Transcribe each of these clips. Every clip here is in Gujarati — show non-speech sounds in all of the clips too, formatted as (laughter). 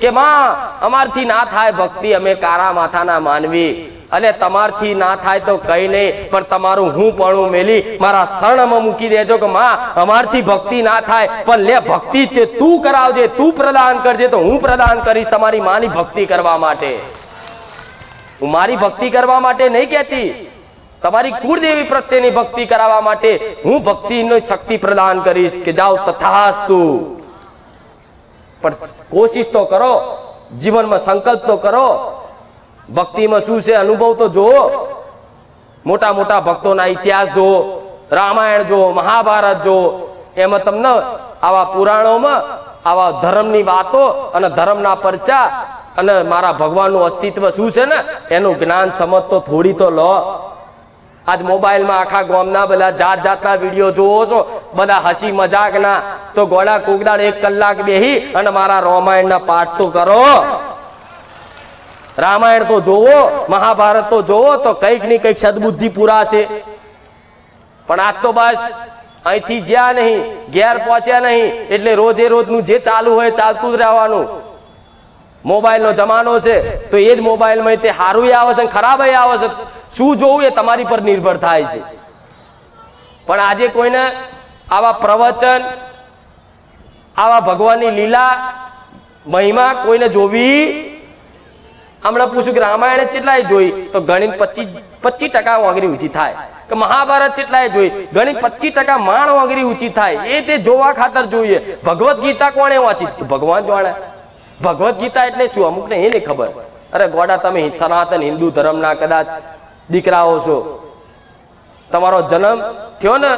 કે માં, અમારથી ના થાય ભક્તિ, અમે કારા માથાના માનવી. અને તમારથી ના થાય તો કઈ નહીં, પણ તમારું હું પણ મેલી, મારા શરણમાં મૂકી દેજો કે માં, અમારથી ભક્તિ ના થાય, પણ લે ભક્તિ તે તું કરાવજે, તું પ્રદાન કરજે તો હું પ્રદાન કરીશ તમારી માની ભક્તિ કરવા માટે. હું મારી ભક્તિ કરવા માટે નહીં કહેતી. તમારી કુળદેવી પ્રત્યેની ભક્તિ કરાવવા માટે હું ભક્તિની શક્તિ પ્રદાન કરીશ કે જાઓ તથાસ્તુ. પણ કોશિશ તો કરો, જીવનમાં સંકલ્પ તો કરો. ભક્તિમાં શું છે? અનુભવ તો જુઓ. મોટા મોટા ભક્તોના ઇતિહાસ જુઓ, રામાયણ જુઓ, મહાભારત જુઓ. એમાં તમને આવા પુરાણોમાં, આવા ધર્મની વાતો અને ધર્મના પરચા અને મારા ભગવાનનું અસ્તિત્વ શું છે ને? એનું જ્ઞાન સમજ તો થોડી તો લો. આજ મોબાઈલમાં આખા ગામના બધા જાત જાતના વીડિયો જોવો છો. બધા હસી મજાકના. તો ગોળા કોગદાડ એક કલાક બેહી અને મારા રામાયણના પાઠ તો કરો. રામાયણ તો જોવો મહાભારત તો જોવો તો કંઈકની કંઈક સદબુદ્ધિ છે પણ આજ તો બસ, અહીંથી જ્યાં નહીં, ઘેર પહોંચ્યા નહીં, એટલે રોજે રોજનું જે ચાલુ હોય ચાલતું જ રહેવાનું. મોબાઈલનો જમાનો છે, તો એ જ મોબાઈલમાં તે સારું આવે છે ખરાબ આવે છે શું જોવું એ તમારી પર નિર્ભર થાય છે. પણ આજે કોઈને આવા પ્રવચન, આવા ભગવાનની લીલા મહિમા કોઈને જોવી? હમણાં પૂછ્યું કે રામાયણ કેટલાય જોઈ? તો ગણિત પચીસ પચીસ ટકા વાંગરી ઊંચી થાય. કે મહાભારત કેટલાય જોઈ? ગણિત પચીસ ટકા માણ વાંગરી ઊંચી થાય. એ તે જોવા ખાતર જોઈએ. ભગવદ્ ગીતા કોણે વાંચી? ભગવાન જાણે. ભગવદ્ ગીતા એટલે શું? અમુકને એ નહીં ખબર. અરે ગોડા, તમે સનાતન હિન્દુ ધર્મના કદાચ દીકરાઓ છો. તમારો જન્મ થયો ને,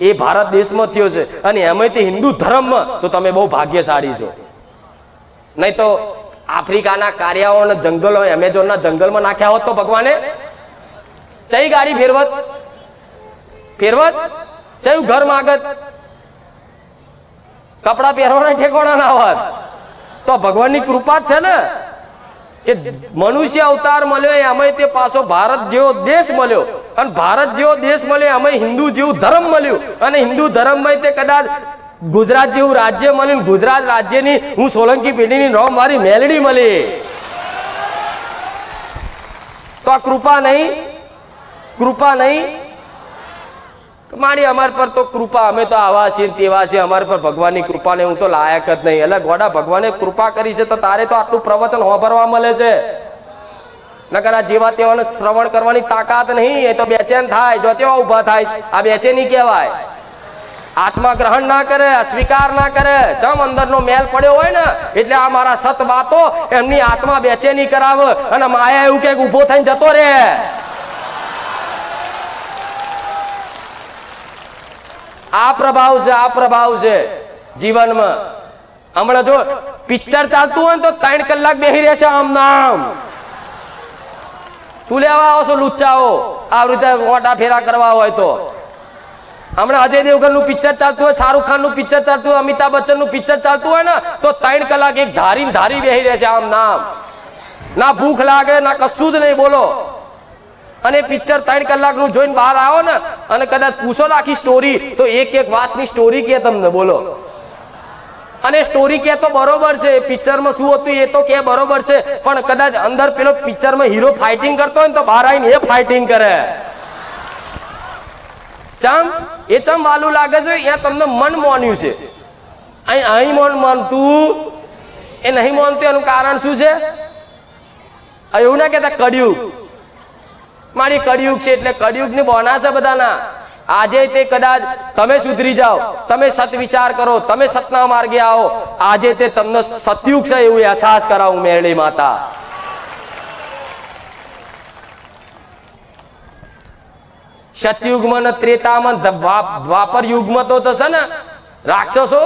એ ભારત દેશમાં થયો છે. અને એમાંય તે હિન્દુ ધર્મમાં તો તમે બહુ ભાગ્યશાળી છો. નહીં તો આફ્રિકાના કાર્યાઓ અને જંગલો, એમેઝોનના જંગલમાં નાખ્યા હોત તો ભગવાને? ચઈ ગાડી ફેરવત? ફેરવત? ચયું ઘર માગત? કપડા પહેરવાના ઠેકોણા ના હોત. તો ભગવાનની કૃપા જ છે ને. કે મનુષ્ય અવતાર મળ્યો અમે તે પાછો ભારત જેવો દેશ મળ્યો. અને ભારત જેવો દેશ મળ્યો અમે હિન્દુ જેવું ધર્મ મળ્યું. અને હિન્દુ ધર્મમાં તે કદાચ ગુજરાત જેવું રાજ્ય મળ્યું ગુજરાત રાજ્યની હું સોલંકી પેઢીની નો મારી મેલડી મળી. તો આ કૃપા નહીં? કૃપા નહીં? માણી અમાર પર તો કૃપા. અમે તો આવા છીએ તેવા છીએ. અમાર પર ભગવાનની કૃપાને હું તો લાયક જ નહીં. એટલે ગોડા, ભગવાને કૃપા કરી છે તો તારે તો આટલું પ્રવચન હોભરવા મળે છે. નકર આ જેવા તેવાને શ્રવણ કરવાની તાકાત નહીં. એ તો બેચેન થાય. જો ચેવા ઊભા થાય આ બેચેની કહેવાય. આત્મા ગ્રહણ ના કરે સ્વીકાર ના કરે. ચમ અંદરનો મેલ પડ્યો હોય ને, એટલે આ મારા સત વાતો એમની આત્મા બેચેની કરાવે. અને માયા એવું કે ઊભો થઈને જતો રહે. આ પ્રભાવ છે, આ પ્રભાવ છે જીવનમાં. હમણાં જો પિક્ચર ચાલતું હોય તો ત્રણ કલાક બેસી રહેશે આમ નામ શું લેવા આવો છો, લુચ્ચાઓ? આ રીતે મોટા ફેરા કરવા હોય તો. હમણાં અજય દેવગનનું પિક્ચર ચાલતું હોય, શાહરુખ ખાનનું પિક્ચર ચાલતું હોય, અમિતાભ બચ્ચનનું પિક્ચર ચાલતું હોય ને, તો ત્રણ કલાક એક ધારી ધારી બેસી રહેશે આમ નામ ના ભૂખ લાગે, ના કશું જ નહીં, બોલો. અને પિક્ચર ત્રણ કલાકનું જોઈને બહાર આવો ને અને કદાચ પૂછો ને આખી સ્ટોરી તો એક એક વાતની સ્ટોરી કે તમને, બોલો. અને સ્ટોરી કે તો બરોબર છે, પિક્ચરમાં શું હતું એ તો કે બરોબર છે, પણ કદાચ અંદર પેલો પિક્ચરમાં હીરો ફાઇટિંગ કરતો હોય ને તો બહાર આવીને એ ફાઇટિંગ કરે. ચમ? એ ચમ વાલું લાગે છે, એ તમને મન માન્યું છે. અહીં અહીં મન માનતું, એ નહીં માનતું એનું કારણ શું છે? એવું ના કહેતા કડિયુગ મારી કળિયુગ છે એટલે કડિયુગની બોના છે બધાના. આજે તે કદાચ તમે સુધરી જાઓ, તમે સત વિચાર કરો, તમે સતના માર્ગે આવો. આજે તે તમને સતયુગ છે એવું અહેસાસ કરાવું મેરડી માતા. સતયુગમાં ને ત્રેતામાં દ્વાપર યુગમાં તો થશે ને. રાક્ષસો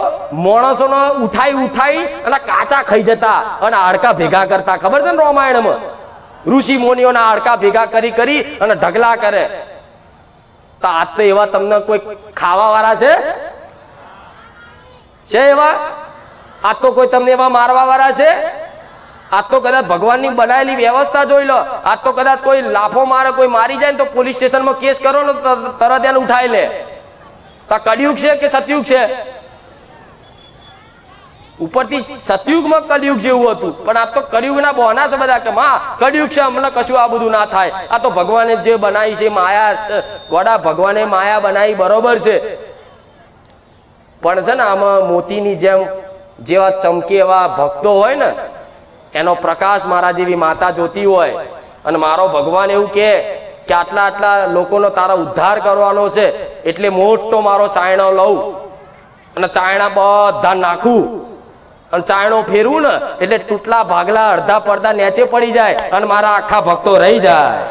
માણસો ઉઠાઈ ઉઠાઈ અને કાચા ખાઈ જતા અને હાડકા ભેગા કરતા. ખબર છે ને રામાયણમાં? ઋષિ મુનિઓના હાડકા ભેગા કરી કરી અને ઢગલા કરે. તો આજ તો એવા તમને કોઈ ખાવા વાળા છે? છે એવા? આજ તો કોઈ તમને એવા મારવા વાળા છે? આજ તો કદાચ ભગવાનની બનાવેલી વ્યવસ્થા જોઈ લો. આજ તો કદાચ કોઈ લાફો મારે, કોઈ મારી જાય ને તો પોલીસ સ્ટેશનમાં કેસ કરો ને તરત એને ઉઠાઈ લે. તો આ કળિયુગ છે કે સતયુગ છે? ઉપરથી સતયુગમાં કલયુગ જેવું હતું. પણ આ તો કલયુગના બહના છે બધા કે, માં કલયુગ છે, અમને કશું આ બધું ના થાય. આ તો ભગવાને જે બનાવી છે, માયા ગોડા ભગવાને માયા બનાવી બરોબર છે. પણ છે ને આમાં મોતીની જેમ જેવા ચમકે એવા ભક્તો હોય ને, એનો પ્રકાશ મારા જેવી માતા જોતી હોય. અને મારો ભગવાન એવું કે કે, આટલા આટલા લોકોનો તારા ઉદ્ધાર કરવાનો છે, એટલે મોટો મારો ચાયણો લઉં. અને ચાયણા બધા નાખું. અને ચાયણો ફેરવું ને, એટલે તૂટલા ભાગલા અડધા પડદા નેચે પડી જાય અને મારા આખા ભક્તો રહી જાય.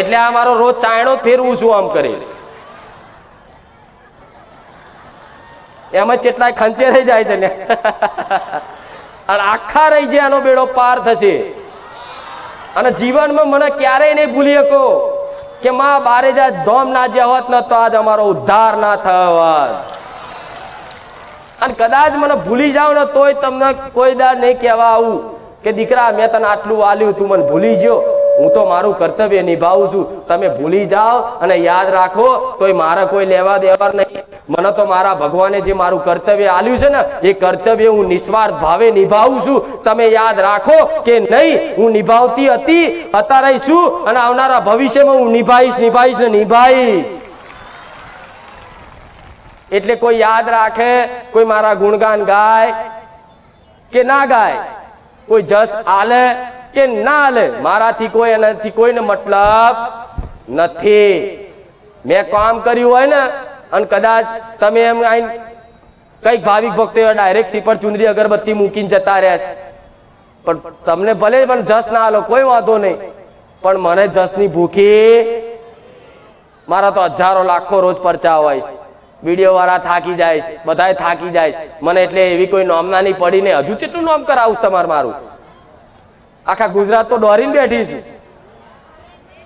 એટલે આ મારો રોજ ચાયણો ફેરવું છું આમ કરી એમાં કેટલાય ખંચે રહી જાય છે ને. અને આખા રહી જાય એનો બેડો પાર થશે. અને જીવનમાં મને ક્યારેય નહીં ભૂલી શકો કે માં બારે જાય ધોમ ના જે હોત ન તો આજ અમારો ઉદ્ધાર ના થયો હોત. અને કદાચ મને ભૂલી જાવ ને તોય તમને કોઈ દાડ નહીં કહેવા આવું કે દીકરા, મેં તને આટલું વાલ્યું તું મને ભૂલી ગયો. હું તો મારું કર્તવ્ય નિભાવું છું. તમે ભૂલી જાઓ અને યાદ રાખો, તોય મારા કોઈ લેવા દેવા નહીં. મને તો મારા ભગવાને જે મારું કર્તવ્ય આલ્યું છે ને, એ કર્તવ્ય હું નિસ્વાર્થ ભાવે નિભાવું છું. તમે યાદ રાખો કે નહીં, હું નિભાવતી હતી અત્યારે છું અને આવનારા ભવિષ્યમાં હું નિભાઈશ નિભાઈશ ને નિભાઈશ. એટલે કોઈ યાદ રાખે, કોઈ મારા ગુણગાન ગાય કે ના ગાય? કોઈ જસ આલે કે ના આલે? મારાથી કોઈ એનાથી કોઈને મતલબ નથી. મેં કામ કર્યું હોય ને, અને કદાચ તમે એમ કંઈક ભાવિક ભક્તો ડાયરેક્ટ સીપર ચુંદરી અગરબત્તી મૂકીને જતા રહ્યા છે. પણ તમને ભલે પણ જસ ના આલો, કોઈ વાંધો નહીં. પણ મને જસની ભૂખી મારા તો હજારો લાખો રોજ પરચા હોય છે. વીડિયો વાળા થાકી જાય છે, બધાય થાકી જાય છે. મને એટલે એવી કોઈ નોમના નહીં. પડીને હજુ કેટલું નોમ કરાવું તમારે મારું? આખા ગુજરાત તો દોરીને બેઠી છું.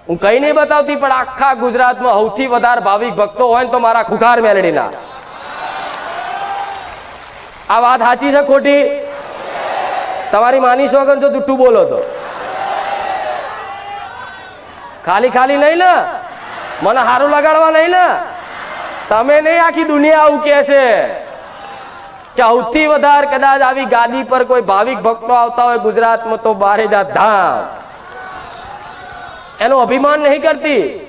હું કઈ નહીં બતાવતી, પણ આખા ગુજરાતમાં સૌથી વધારે ભાવિક ભક્તો હોય ને તો મારા ખુખાર મેલડીના. આ વાત સાચી છે ખોટી? તમારી માની વગર જો જુઠ્ઠું બોલો તો? ખાલી ખાલી નહીં ને? મને સારું લગાડવા નહીં ને? તમે નહીં આખી દુનિયા આવું કે છે? કે સૌથી વધારે કદાચ આવી ગાદી પર કોઈ ભાવિક ભક્તો આવતા હોય ગુજરાતમાં તો બારે બારેજા ધામ. એનું અભિમાન નહીં કરતી.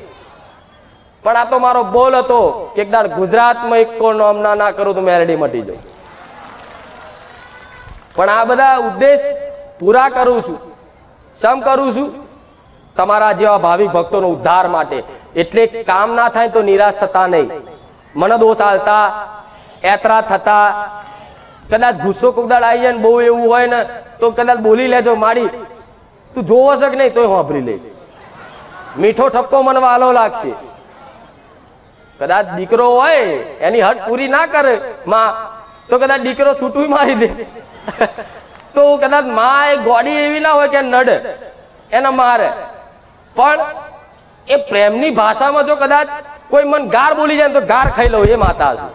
પણ આ તો મારો બોલ હતો કે એકદાર ગુજરાતમાં એક કોણ નોમ ના કરું તો મેરડી મટી જાઉં. પણ આ બધા ઉદ્દેશ પૂરા કરું છું. સમ કરું છું? તમારા જેવા ભાવિક ભક્તોનો ઉદ્ધાર માટે. એટલે કામ ના થાય તો નિરાશ થતા નહીં. મને દોષ આલતા એતરા થતા. કદાચ ગુસ્સો કોકદાડ આવી જાય ને બહુ એવું હોય ને, તો કદાચ બોલી લેજો માડી તું જોવો છે કે નહીં, તોય વાપરી લઈશ. મીઠો ઠપકો મને વાલો લાગશે. કદાચ દીકરો હોય, એની હટ પૂરી ના કરે, માં, તો કદાચ દીકરો છૂટું મારી દે. તો કદાચમાં એ ગોડી એવી ના હોય કે નડે, એને મારે. પણ એ પ્રેમની ભાષામાં જો કદાચ કોઈ મન ગાર બોલી જાય તો ગાર ખાઈ લઉં એ માતા છું.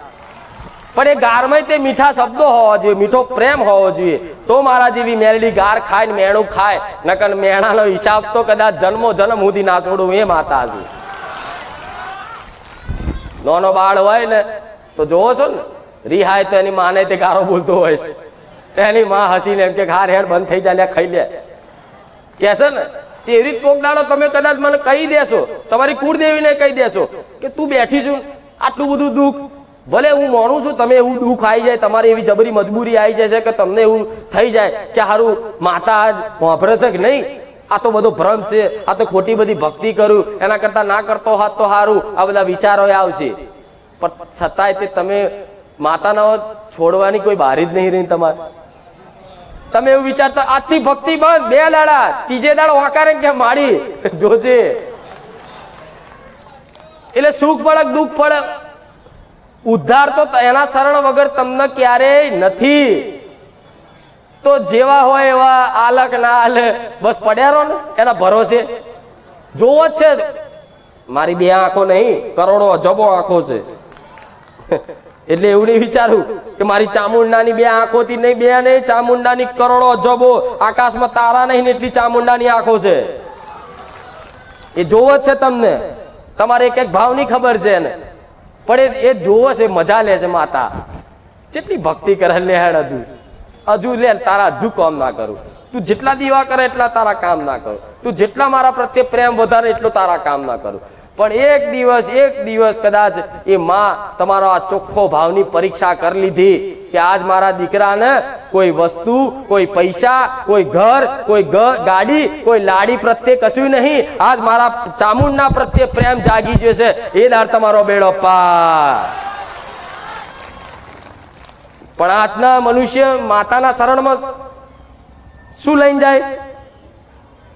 પણ એ ગારમાં તે મીઠા શબ્દો હોવા જોઈએ, મીઠો પ્રેમ હોવો જોઈએ. તો મારા જેવી મેલડી ગાર ખાય ને મેણું ખાય, નકર મેણાનો હિસાબ તો કદાચ જન્મો જન્મ સુધી ના છોડું એ માતા છું. નાનો બાળ હોય ને, તો જોવો છો ને, રિહાય તો એની માને તે ગારો બોલતો હોય છે. એની માં હસીને એમ કે ઘાર હેડ બંધ થઈ જાય ખાઈ લે. કહેશે ને તે એવી રીત કોક તમે કદાચ મને કહી દેશો, તમારી કુળદેવીને કહી દેશો કે તું બેઠી છું, આટલું બધું દુઃખ. ભલે હું માનું છું, તમે એવું દુઃખ આવી જાય, તમારી એવી જબરી મજબૂરી આવી જાય છે કે તમને એવું થઈ જાય કે હારું, માતા આજ વાપરે છે કે નહીં? આ તો બધો ભ્રમ છે, આ તો ખોટી બધી ભક્તિ કરું, એના કરતા ના કરતો હાથ તો સારું આ બધા વિચારો આવશે. પણ છતાંય તે તમે માતાના છોડવાની કોઈ બારી જ નહીં રહી તમારે. તમે એવું વિચારતા, આજથી ભક્તિ બંધ, બે દાડા, ત્રીજે દાડો વાંકારે કે માડી જોજે. એટલે સુખ પડે દુઃખ પડે ઉદ્ધાર તો, એના શરણ વગર તમને ક્યારેય નથી. તો જેવા હોય એવા આલક ના આલે. બસ પડ્યા રહો ને, એના ભરોસે. જોવો જ છે. મારી બે આંખો નહીં, કરોડો અજબો આંખો છે. એટલે એવું નહીં વિચારું કે મારી ચામુંડાની બે આંખોથી નહીં, બે નહીં, ચામુંડાની કરોડો અજબો આકાશમાં તારા નહીં એટલી ચામુંડાની આંખો છે. એ જોવો જ છે તમને. તમારે એક એક ભાવની ખબર છે એને. પણ એ એ જોવો છે, મજા લે છે માતા. જેટલી ભક્તિ કરે લે હેડ હજુ. હજુ લે, તારા હજુ કામ ના કરું. તું જેટલા દીવા કરે એટલા તારા કામ ના કરું. તું જેટલા મારા પ્રત્યે પ્રેમ વધારે એટલું તારા કામ ના કરું. પણ એક દિવસ એક દિવસ કદાચ એ માં તમારો આ ચોખ્ખો ભાવની પરીક્ષા કરી લીધી કે આજ મારા દીકરાને કોઈ વસ્તુ, કોઈ પૈસા, કોઈ ઘર, કોઈ ગાડી, કોઈ લાડી પ્રત્યે કશું નહીં. આજ મારા ચામુંડના પ્રત્યે પ્રેમ જાગી જશે એ દાર તમારો બેડો પાર પણ આજના મનુષ્ય માતાના શરણમાં શું લઈને જાય?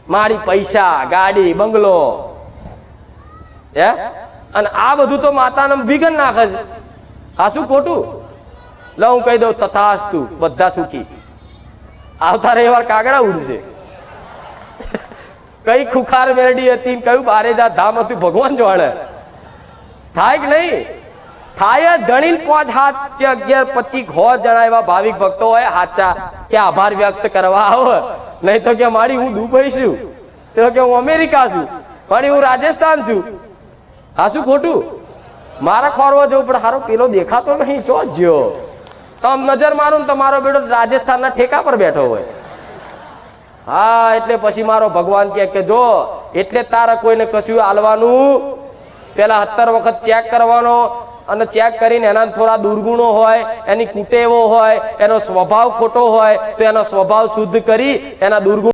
મારી પૈસા, ગાડી, બંગલો હે? અને આ બધું તો માતાને વિઘન નાખે છે. આ શું ખોટું? લ હું કહી દઉં, તથાસ્તુ, બધા સુખી. આવતા રવિવાર કાગડા ઉડશે. (laughs) કઈ ખુખાર મેરડી હતી કયું બારે જા ધામ હતું, ભગવાન જાણે થાય કે નહીં? થાય ધણી પાંચ હાથ કે અગિયાર, પચીસ હો જણા એવા ભાવિક ભક્તો હોય હાચા કે આભાર વ્યક્ત કરવા આવો. નહીં તો કે મારી હું દુબઈ છું. તો કે હું અમેરિકા છું. મારી હું રાજસ્થાન છું. આ શું ખોટું? મારે ખોરવા જવું પડે. હારો પેલો દેખાતો નહીં. ચો જ્યો? આમ નજર મારું ને તો બેટો રાજસ્થાનના ઠેકા પર બેઠો હોય. હા, એટલે પછી મારો ભગવાન કહે કે જો, એટલે તારે કોઈને કશું આલવાનું? પેલા સત્તર વખત ચેક કરવાનો અને ચેક કરીને એના થોડા દુર્ગુણો હોય, એની કુટેવો હોય, એનો સ્વભાવ ખોટો હોય, તો એનો સ્વભાવ શુદ્ધ કરી એના દુર્ગુણ